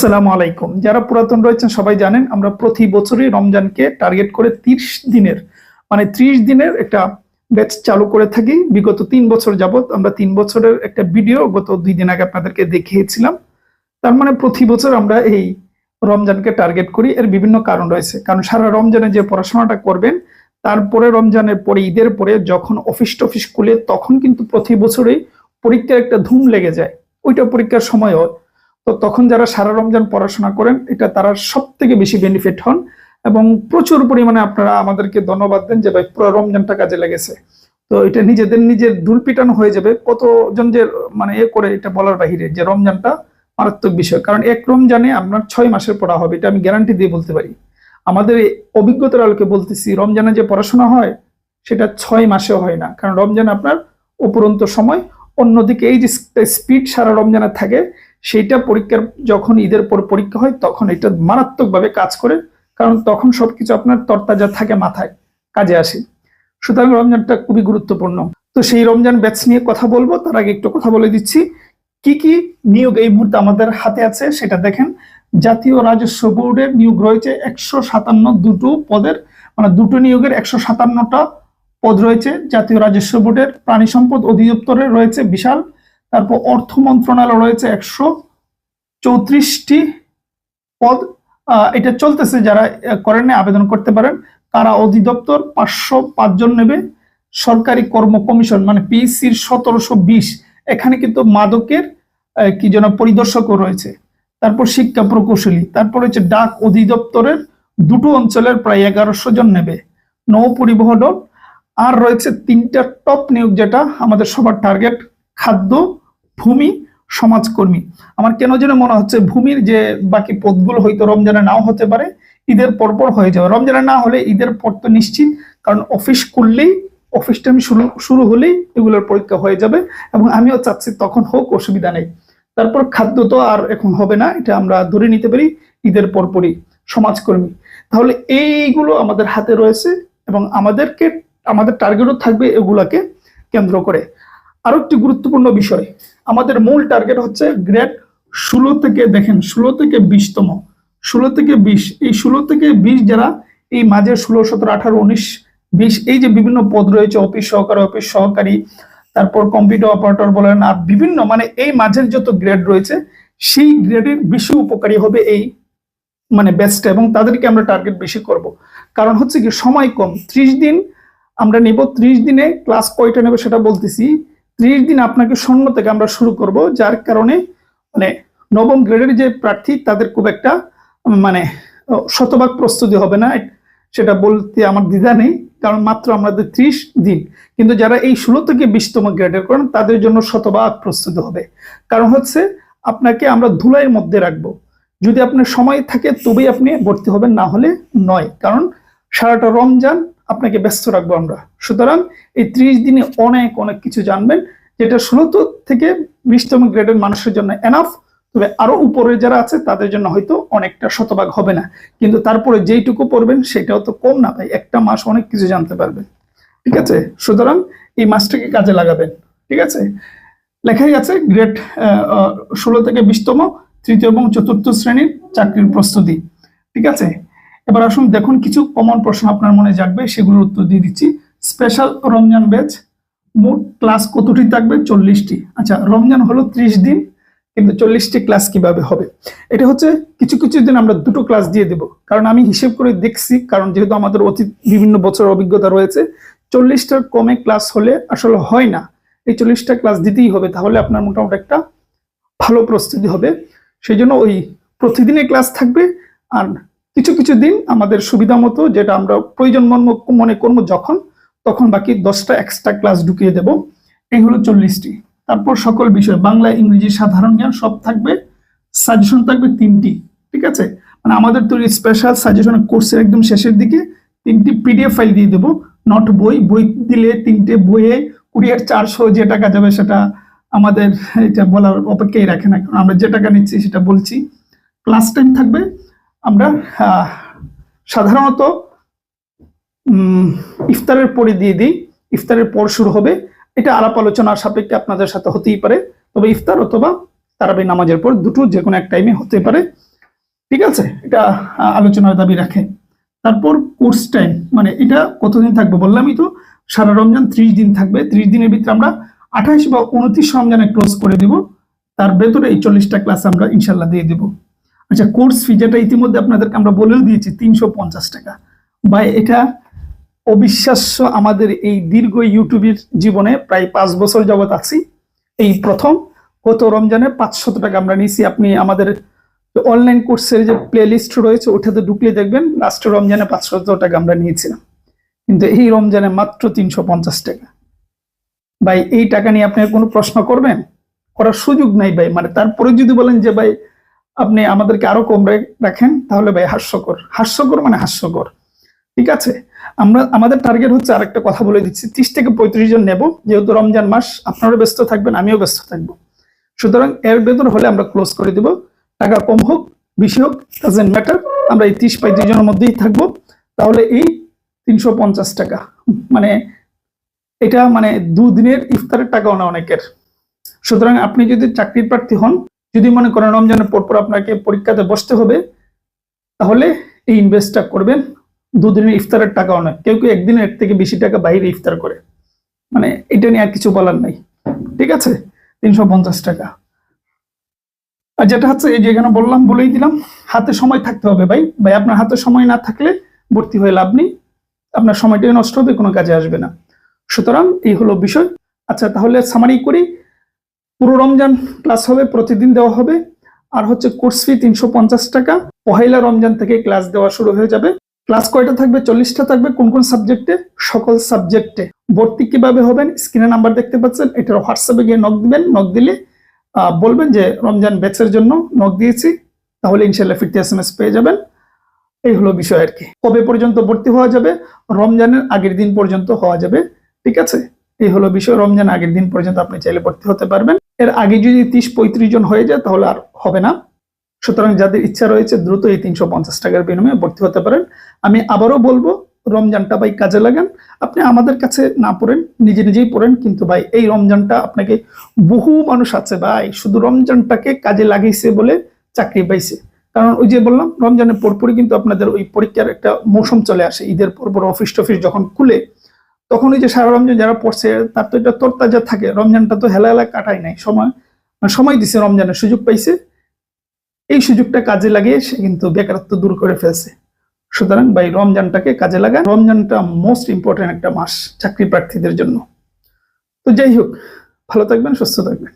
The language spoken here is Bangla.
আসসালামু আলাইকুম। যারা পুরাতন রয়েছেন সবাই জানেন, আমরা প্রতি বছরই রমজানকে টার্গেট করে তিরিশ দিনের মানে ত্রিশ দিনের একটা ব্যাচ চালু করে থাকি। বিগত তিন বছর যাবত আমরা তিন বছরের একটা ভিডিও গত দুই দিন আগে আপনাদেরকে দেখিয়েছিলাম। তার মানে প্রতি বছর আমরা এই রমজানকে টার্গেট করি। এর বিভিন্ন কারণ রয়েছে। কারণ সারা রমজানে যে পড়াশোনাটা করবেন, তারপরে রমজানের পরে, ঈদের পরে যখন অফিস টফিস খুলে, তখন কিন্তু প্রতি বছরই পরীক্ষার একটা ধুম লেগে যায়। ওইটা পরীক্ষার সময়ও তো তখন যারা সারা রমজান পড়াশোনা করেন, এটা তারা সব থেকে বেশি বেনিফিট হন এবং প্রচুর পরিমাণে আপনারা আমাদেরকে ধন্যবাদ দেন যে ভাই পুরো রমজানটা কাজে লেগেছে। তো এটা নিজেদের নিজের দুল পিটানো হয়ে যাবে। কতজন যে মানে এ করে এটা বলার বাহিরে যে রমজানটা মারাত্মক বিষয়। কারণ এক রমজানে আপনার ছয় মাসের পড়া হবে, এটা আমি গ্যারান্টি দিয়ে বলতে পারি। আমাদের অভিজ্ঞতার আলোকে বলতেছি, রমজানে যে পড়াশোনা হয়, সেটা ছয় মাসেও হয় না। কারণ রমজান আপনার উপরন্ত সময় অন্যদিকে এই যে স্পিড সারা রমজানে থাকে, সেইটা পরীক্ষার যখন ঈদের পর পরীক্ষা হয়, তখন এটা মারাত্মকভাবে কাজ করে, কারণ তখন সবকিছু আপনার তরতাজা থাকে মাথায়, কাজে আসে। সুতরাং রমজানটা খুবই গুরুত্বপূর্ণ। তো সেই রমজান ব্যাচ নিয়ে কথা বলব, তার আগে একটু কথা বলে দিচ্ছি, কি কি নিয়োগ এই মুহূর্তে আমাদের হাতে আছে সেটা দেখেন। জাতীয় রাজস্ব বোর্ডের নিয়োগ রয়েছে একশো সাতান্ন দুটো পদের মানে দুটো নিয়োগের একশো সাতান্নটা পদ রয়েছে, জাতীয় রাজস্ব বোর্ডের প্রাণী সম্পদ অধিদপ্তরে রয়েছে বিশাল। তারপর অর্থ মন্ত্রণালয় রয়েছে একশো চৌত্রিশটি পদ। এটা চলতেছে যারা করেন আবেদন করতে পারেন কারা অধিদপ্তর পাঁচশো পাঁচজন নেবে। সরকারি কর্ম কমিশন মানে পিএসসির সতেরোশো বিশ। এখানে কিন্তু মাদকের কি যেন পরিদর্শকও রয়েছে। তারপর শিক্ষা প্রকৌশলী, তারপর হচ্ছে ডাক অধিদপ্তরের দুটো অঞ্চলের প্রায় এগারোশো জন নেবে। নৌ পরিবহন আর রয়েছে তিনটা টপ নিয়োগ যেটা আমাদের সবার টার্গেট খাদ্য, ভূমি, সমাজকর্মী। আমার কেন যেন মনে হচ্ছে ভূমির যে বাকি পদগুলো হয়তো রমজানে নাও হতে পারে, ঈদের পরপর হয়ে যাবে। রমজানে না হলে ঈদের পর তো নিশ্চিত, কারণ অফিস করলেই অফিস টাইম শুরু শুরু হলেই এগুলোর পরীক্ষা হয়ে যাবে এবং আমিও চাচ্ছি তখন হোক, অসুবিধা নেই। তারপর খাদ্য তো আর এখন হবে না, এটা আমরা ধরে নিতে পারি, ঈদের পরপরই সমাজকর্মী। তাহলে এইগুলো আমাদের হাতে রয়েছে এবং আমাদেরকে আমাদের টার্গেটও থাকবে এগুলাকে কেন্দ্র করে। আরও একটি গুরুত্বপূর্ণ বিষয়, আমাদের মূল টার্গেট হচ্ছে গ্রেড ষোলো থেকে, দেখেন, ষোলো থেকে বিশতম। ষোলো থেকে বিশ, এই ষোলো থেকে বিশ যারা, এই মাঝে ষোলো, সতেরো, আঠারো, উনিশ, বিশ, এই যে বিভিন্ন পদ রয়েছে, অফিস সহকারী অফিস সহকারী, তারপর কম্পিউটার অপারেটর বলেন, আর বিভিন্ন মানে এই মাঝের যত গ্রেড রয়েছে, সেই গ্রেডের বেশি উপকারী হবে এই মানে ব্যাচটা এবং তাদেরকে আমরা টার্গেট বেশি করব। কারণ হচ্ছে কি, সময় কম, ত্রিশ দিন আমরা নিব ত্রিশ দিনে ক্লাস কয়টা নেব সেটা বলতেছি। ত্রিশ দিন আপনাকে শূন্য থেকে আমরা শুরু করব, যার কারণে মানে নবম গ্রেডের যে প্রার্থী, তাদের খুব একটা মানে শতভাগ প্রস্তুতি হবে না, সেটা বলতে আমার দ্বিধা নেই, কারণ মাত্র আমাদের ত্রিশ দিন। কিন্তু যারা এই ষোলো থেকে বিশতম গ্রেডের করেন, তাদের জন্য শতভাগ প্রস্তুতি হবে। কারণ হচ্ছে, আপনাকে আমরা ধুলাইয়ের মধ্যে রাখব। যদি আপনার সময় থাকে, তবেই আপনি ভর্তি হবেন, না হলে নয়। কারণ সারাটা রমজান আপনাকে ব্যস্ত রাখব আমরা। সুতরাং এই ত্রিশ দিনে অনেক অনেক কিছু জানবেন, যেটা ষোলো থেকে বিশতম গ্রেডের মানুষের জন্য এনাফ তবে আরও উপরে যারা আছে, তাদের জন্য হয়তো অনেকটা শতভাগ হবে না। কিন্তু তারপরে যেইটুকু পড়বেন, সেটাও তো কম না ভাই, একটা মাস অনেক কিছু জানতে পারবেন। ঠিক আছে? সুতরাং এই মাসটাকে কাজে লাগাবেন। ঠিক আছে? লেখাই আছে গ্রেড ষোলো থেকে বিশতম, তৃতীয় এবং চতুর্থ শ্রেণির চাকরির প্রস্তুতি। ঠিক আছে? এবার আসুন দেখুন কিছু কমন প্রশ্ন আপনার মনে জাগবে, সেগুলোর উত্তর দিয়ে দিচ্ছি। স্পেশাল রমজান ব্যাচ মোট ক্লাস কতটি থাকবে? চল্লিশটি। আচ্ছা রমজান হলো ত্রিশ দিন, কিন্তু চল্লিশটি ক্লাস কীভাবে হবে? এটা হচ্ছে কিছু কিছু দিন আমরা দুটো ক্লাস দিয়ে দেব। কারণ আমি হিসেব করে দেখছি, কারণ যেহেতু আমাদের অতীত বিভিন্ন বছর অভিজ্ঞতা রয়েছে, চল্লিশটার কমে ক্লাস হলে আসলে হয় না। এই চল্লিশটা ক্লাস দিতেই হবে, তাহলে আপনার মোটামুটি একটা ভালো প্রস্তুতি হবে। সেই জন্য ওই প্রতিদিনে ক্লাস থাকবে, আর কিছু কিছু দিন আমাদের সুবিধা মতো, যেটা আমরা প্রয়োজন মন- করব যখন, তখন বাকি দশটা এক্সট্রা ক্লাস ঢুকিয়ে দেব। এই হলো চল্লিশটি। তারপর সকল বিষয়, বাংলা, ইংরেজি, সাধারণ জ্ঞান সব থাকবে সাজেশন থাকবে তিনটি, ঠিক আছে? মানে আমাদের তৈরি স্পেশাল সাজেশন কোর্সের একদম শেষের দিকে তিনটি পিডিএফ ফাইল দিয়ে দেবো। নট বই বই দিলে তিনটে বইয়ে কুড়িয়ার চারশো যে টাকা যাবে সেটা আমাদের এটা বলার অপেক্ষাই রাখে না, কারণ আমরা যে টাকা নিচ্ছি সেটা বলছি। ক্লাস টাইম থাকবে আমরা সাধারণত ইফতারের পরে দিয়ে দিই, ইফতারের পর শুরু হবে। এটা আলাপ আলোচনার সাপেক্ষে আপনাদের সাথে হতেই পারে। তবে ইফতার অথবা তারাবি নামাজের পর দুটো যে কোনো এক টাইমে হতে পারে। ঠিক আছে? এটা আলোচনার দাবি রাখে। তারপর কোর্স টাইম মানে এটা কতদিন থাকবে বললামই তো? সারা রমজান ত্রিশ দিন থাকবে। ত্রিশ দিনের ভিতরে আমরা আঠাশ বা উনত্রিশ রমজানে ক্লোজ করে দিব। তার ভেতরে এই চল্লিশটা ক্লাস আমরা ইনশাল্লাহ দিয়ে দিব। আচ্ছা কোর্স ফি যেটা ইতিমধ্যে আপনাদেরকে আমরা বলেও দিয়েছি, তিনশো পঞ্চাশ টাকা। বা এটা অবিশ্বাস্য আমাদের এই দীর্ঘ ইউটিউবের জীবনে প্রায় পাঁচ বছর যাবত আছি। এই প্রথম, গত রমজানে পাঁচশত টাকা আমরা নিয়েছি। আপনি আমাদের অনলাইন কোর্সের যে প্লে লিস্ট রয়েছে, ওটাতে ঢুকলে দেখবেন লাস্ট রমজানে পাঁচশত টাকা আমরা নিয়েছিলাম। কিন্তু এই রমজানে মাত্র তিনশো পঞ্চাশ টাকা। ভাই, এই টাকা নিয়ে আপনি কোনো প্রশ্ন করবেন? করার সুযোগ নাই ভাই। মানে তারপরে যদি বলেন যে, ভাই আপনি আমাদেরকে আরও কম রাখেন, তাহলে ভাই হাস্যকর। হাস্যকর মানে হাস্যকর। ঠিক আছে? আমরা আমাদের টার্গেট হচ্ছে আরেকটা কথা বলে দিচ্ছি। ত্রিশ থেকে পঁয়ত্রিশ জন নেব। যেহেতু রমজান মাস, আপনারাও ব্যস্ত থাকবেন, আমিও ব্যস্ত থাকব। সুতরাং এর ভেতর হলে আমরা ক্লোজ করে দিব। টাকা কম হোক, বেশি হোক ডাজেন্ট ম্যাটার আমরা এই ত্রিশ পঁয়ত্রিশ জনের মধ্যেই থাকব। তাহলে এই তিনশো পঞ্চাশ টাকা। মানে এটা মানে দুদিনের ইফতারের টাকাও না অনেকের। সুতরাং আপনি যদি চাকরির প্রার্থী হন যদি মনে করেন রমজানের পরপর আপনাকে পরীক্ষাতে বসতে হবে, তাহলে এই ইনভেস্টটা করবেন। দুদিনের ইফতারের টাকাও নয়। কেউ কেউ একদিনের এর থেকে বেশি টাকা বাইরে ইফতার করে। মানে এটা নিয়ে আর কিছু বলার নাই। ঠিক আছে? তিনশো পঞ্চাশ টাকা। আর যেটা হচ্ছে, এই যে এখানে বললাম, বলেই দিলাম, হাতে সময় থাকতে হবে ভাই। ভাই, আপনার হাতে সময় না থাকলে ভর্তি হয়ে লাভ নেই। আপনার সময়টাই নষ্ট হবে, কোনো কাজে আসবে না। সুতরাং এই হলো বিষয়। আচ্ছা তাহলে সামারি করি। পুরো রমজান ক্লাস হবে, প্রতিদিন দেওয়া হবে। আর হচ্ছে কোর্স ফি তিনশো পঞ্চাশ টাকা। পহেলা রমজান থেকে ক্লাস দেওয়া শুরু হয়ে যাবে। ক্লাস কয়টা থাকবে? চল্লিশটা থাকবে। কোন কোন সাবজেক্টে সকল সাবজেক্টে ভর্তি কীভাবে হবেন? স্ক্রিনে নাম্বার দেখতে পাচ্ছেন। এটার হোয়াটসঅ্যাপে গিয়ে নক দিবেন। নক দিলে বলবেন যে, রমজান ব্যাচের জন্য নক দিয়েছি। তাহলে ইনশাল্লাহ ফিরতে এস এম এস পেয়ে যাবেন। এই হলো বিষয় আর কি। কবে পর্যন্ত ভর্তি হওয়া যাবে? রমজানের আগের দিন পর্যন্ত হওয়া যাবে। ঠিক আছে? এই হলো বিষয়। রমজান আগের দিন পর্যন্ত আপনি চাইলে ভর্তি হতে পারবেন। এর আগে যদি তিরিশ পঁয়ত্রিশ জন হয়ে যায়, তাহলে আর হবে না। সুতরাং যাদের ইচ্ছা রয়েছে, দ্রুত এই তিনশো পঞ্চাশ টাকার বিনিময়ে ভর্তি হতে পারেন। আমি আবারও বলব, রমজানটা ভাই কাজে লাগান। আপনি আমাদের কাছে না পড়েন, নিজে নিজেই পড়েন, কিন্তু ভাই এই রমজানটা আপনাকে বহু মানুষ আছে ভাই, শুধু রমজানটাকে কাজে লাগিয়েছে বলে চাকরি পাইছে। কারণ ওই যে বললাম, রমজানের পরপরই কিন্তু আপনাদের ওই পরীক্ষার একটা মৌসুম চলে আসে। ঈদের পর পর অফিস টফিস যখন খুলে তখন ওই যে সারা রমজান যারা পড়ছে, তার তো এটা তরতাজা থাকে। রমজানটা তো হেলা হেলা কাটাই নাই। সময় মানে সময় দিছে রমজানের সুযোগ পাইছে। এই সুযোগটা কাজে লাগিয়ে সে কিন্তু বেকারত্ব দূর করে ফেলছে। সুতরাং ভাই, রমজানটাকে কাজে লাগা রমজানটা মোস্ট ইম্পর্টেন্ট একটা মাস চাকরি প্রার্থীদের জন্য। তো যাই হোক, ভালো থাকবেন, সুস্থ থাকবেন।